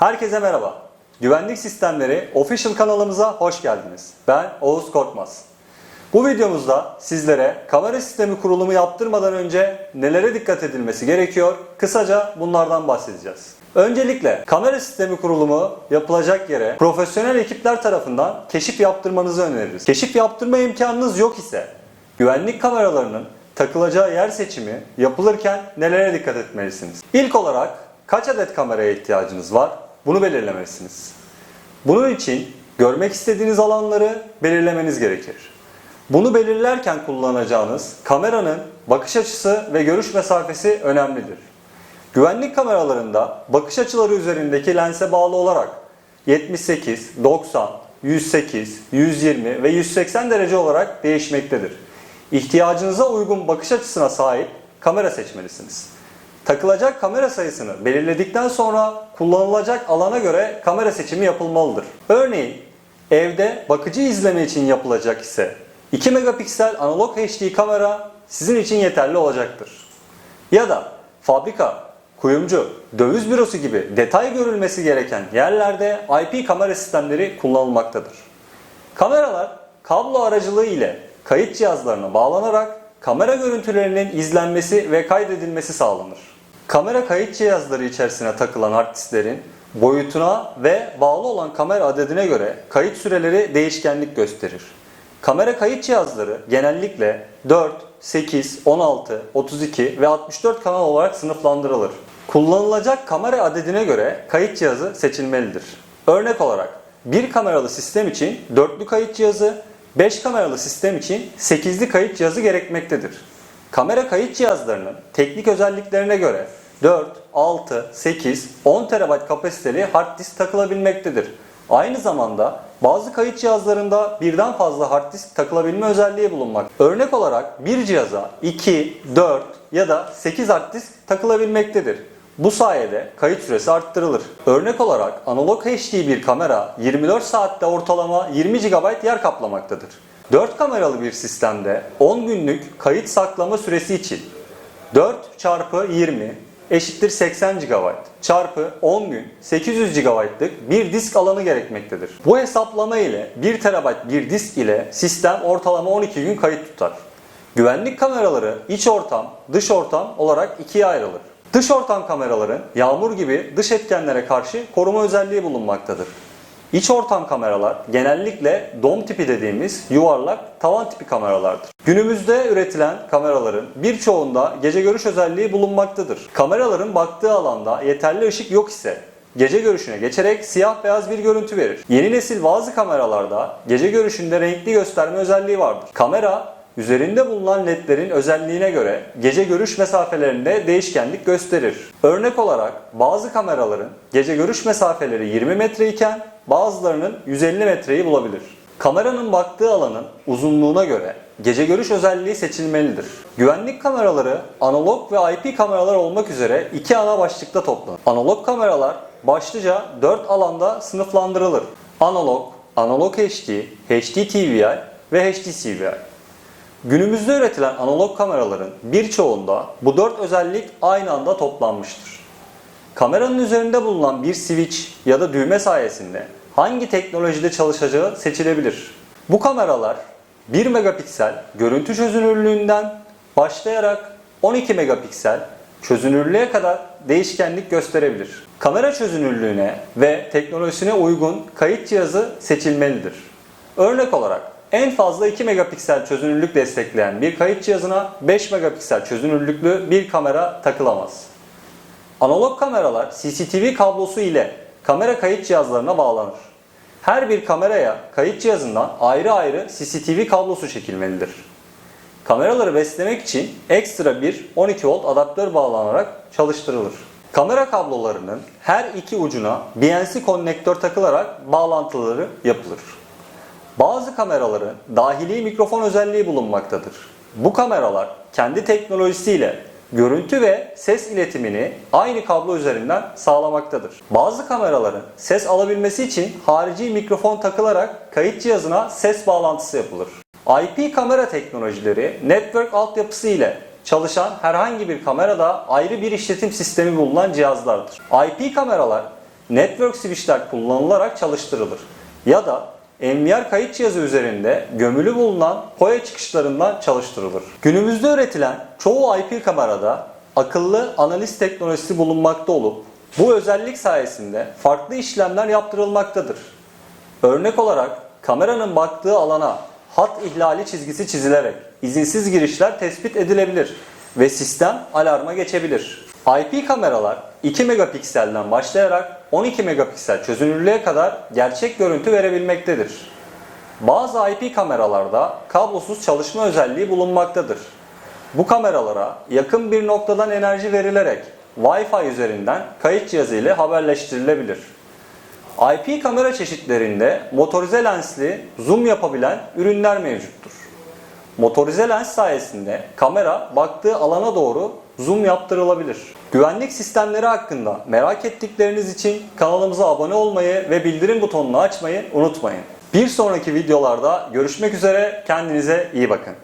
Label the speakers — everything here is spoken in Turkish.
Speaker 1: Herkese merhaba. Güvenlik Sistemleri Official kanalımıza hoş geldiniz. Ben Oğuz Korkmaz. Bu videomuzda sizlere kamera sistemi kurulumu yaptırmadan önce nelere dikkat edilmesi gerekiyor? Kısaca bunlardan bahsedeceğiz. Öncelikle kamera sistemi kurulumu yapılacak yere profesyonel ekipler tarafından keşif yaptırmanızı öneririz. Keşif yaptırma imkanınız yok ise güvenlik kameralarının takılacağı yer seçimi yapılırken nelere dikkat etmelisiniz? İlk olarak kaç adet kameraya ihtiyacınız var? Bunu belirlemelisiniz. Bunun için görmek istediğiniz alanları belirlemeniz gerekir. Bunu belirlerken kullanacağınız kameranın bakış açısı ve görüş mesafesi önemlidir. Güvenlik kameralarında bakış açıları üzerindeki lense bağlı olarak 78, 90, 108, 120 ve 180 derece olarak değişmektedir. İhtiyacınıza uygun bakış açısına sahip kamera seçmelisiniz. Takılacak kamera sayısını belirledikten sonra kullanılacak alana göre kamera seçimi yapılmalıdır. Örneğin evde bakıcı izleme için yapılacak ise 2 megapiksel analog HD kamera sizin için yeterli olacaktır. Ya da fabrika, kuyumcu, döviz bürosu gibi detay görülmesi gereken yerlerde IP kamera sistemleri kullanılmaktadır. Kameralar kablo aracılığı ile kayıt cihazlarına bağlanarak kamera görüntülerinin izlenmesi ve kaydedilmesi sağlanır. Kamera kayıt cihazları içerisine takılan hard boyutuna ve bağlı olan kamera adedine göre kayıt süreleri değişkenlik gösterir. Kamera kayıt cihazları genellikle 4, 8, 16, 32 ve 64 kanal olarak sınıflandırılır. Kullanılacak kamera adedine göre kayıt cihazı seçilmelidir. Örnek olarak bir kameralı sistem için dörtlü kayıt cihazı, 5 kameralı sistem için 8'li kayıt cihazı gerekmektedir. Kamera kayıt cihazlarının teknik özelliklerine göre 4, 6, 8, 10 TB kapasiteli hard disk takılabilmektedir. Aynı zamanda bazı kayıt cihazlarında birden fazla hard disk takılabilme özelliği bulunmak. Örnek olarak bir cihaza 2, 4 ya da 8 hard disk takılabilmektedir. Bu sayede kayıt süresi arttırılır. Örnek olarak analog HD bir kamera 24 saatte ortalama 20 GB yer kaplamaktadır. 4 kameralı bir sistemde 10 günlük kayıt saklama süresi için 4 çarpı 20 eşittir 80 GB çarpı 10 gün 800 GB'lık bir disk alanı gerekmektedir. Bu hesaplama ile 1 TB bir disk ile sistem ortalama 12 gün kayıt tutar. Güvenlik kameraları iç ortam, dış ortam olarak ikiye ayrılır. Dış ortam kameraların yağmur gibi dış etkenlere karşı koruma özelliği bulunmaktadır. İç ortam kameralar genellikle dom tipi dediğimiz yuvarlak tavan tipi kameralardır. Günümüzde üretilen kameraların birçoğunda gece görüş özelliği bulunmaktadır. Kameraların baktığı alanda yeterli ışık yok ise gece görüşüne geçerek siyah beyaz bir görüntü verir. Yeni nesil bazı kameralarda gece görüşünde renkli gösterme özelliği vardır. Kamera Üzerinde bulunan ledlerin özelliğine göre gece görüş mesafelerinde değişkenlik gösterir. Örnek olarak bazı kameraların gece görüş mesafeleri 20 metre iken bazılarının 150 metreyi bulabilir. Kameranın baktığı alanın uzunluğuna göre gece görüş özelliği seçilmelidir. Güvenlik kameraları analog ve IP kameralar olmak üzere iki ana başlıkta toplanır. Analog kameralar başlıca 4 alanda sınıflandırılır. Analog, analog HD, HD TVI ve HD CVI. Günümüzde üretilen analog kameraların birçoğunda bu dört özellik aynı anda toplanmıştır. Kameranın üzerinde bulunan bir switch ya da düğme sayesinde hangi teknolojide çalışacağı seçilebilir. Bu kameralar 1 megapiksel görüntü çözünürlüğünden başlayarak 12 megapiksel çözünürlüğe kadar değişkenlik gösterebilir. Kamera çözünürlüğüne ve teknolojisine uygun kayıt cihazı seçilmelidir. Örnek olarak en fazla 2 megapiksel çözünürlük destekleyen bir kayıt cihazına 5 megapiksel çözünürlüklü bir kamera takılamaz. Analog kameralar CCTV kablosu ile kamera kayıt cihazlarına bağlanır. Her bir kameraya kayıt cihazından ayrı ayrı CCTV kablosu çekilmelidir. Kameraları beslemek için ekstra bir 12 volt adaptör bağlanarak çalıştırılır. Kamera kablolarının her iki ucuna BNC konnektör takılarak bağlantıları yapılır. Bazı kameraların dahili mikrofon özelliği bulunmaktadır. Bu kameralar kendi teknolojisiyle görüntü ve ses iletimini aynı kablo üzerinden sağlamaktadır. Bazı kameraların ses alabilmesi için harici mikrofon takılarak kayıt cihazına ses bağlantısı yapılır. IP kamera teknolojileri network altyapısı ile çalışan herhangi bir kamerada ayrı bir işletim sistemi bulunan cihazlardır. IP kameralar network switchler kullanılarak çalıştırılır. Ya da NVR kayıt cihazı üzerinde gömülü bulunan POE çıkışlarından çalıştırılır. Günümüzde üretilen çoğu IP kamerada akıllı analiz teknolojisi bulunmakta olup bu özellik sayesinde farklı işlemler yaptırılmaktadır. Örnek olarak kameranın baktığı alana hat ihlali çizgisi çizilerek izinsiz girişler tespit edilebilir ve sistem alarma geçebilir. IP kameralar 2 megapikselden başlayarak 12 megapiksel çözünürlüğe kadar gerçek görüntü verebilmektedir. Bazı IP kameralarda kablosuz çalışma özelliği bulunmaktadır. Bu kameralara yakın bir noktadan enerji verilerek Wi-Fi üzerinden kayıt cihazı ile haberleştirilebilir. IP kamera çeşitlerinde motorize lensli zoom yapabilen ürünler mevcuttur. Motorize lens sayesinde kamera baktığı alana doğru zoom yaptırılabilir. Güvenlik sistemleri hakkında merak ettikleriniz için kanalımıza abone olmayı ve bildirim butonunu açmayı unutmayın. Bir sonraki videolarda görüşmek üzere kendinize iyi bakın.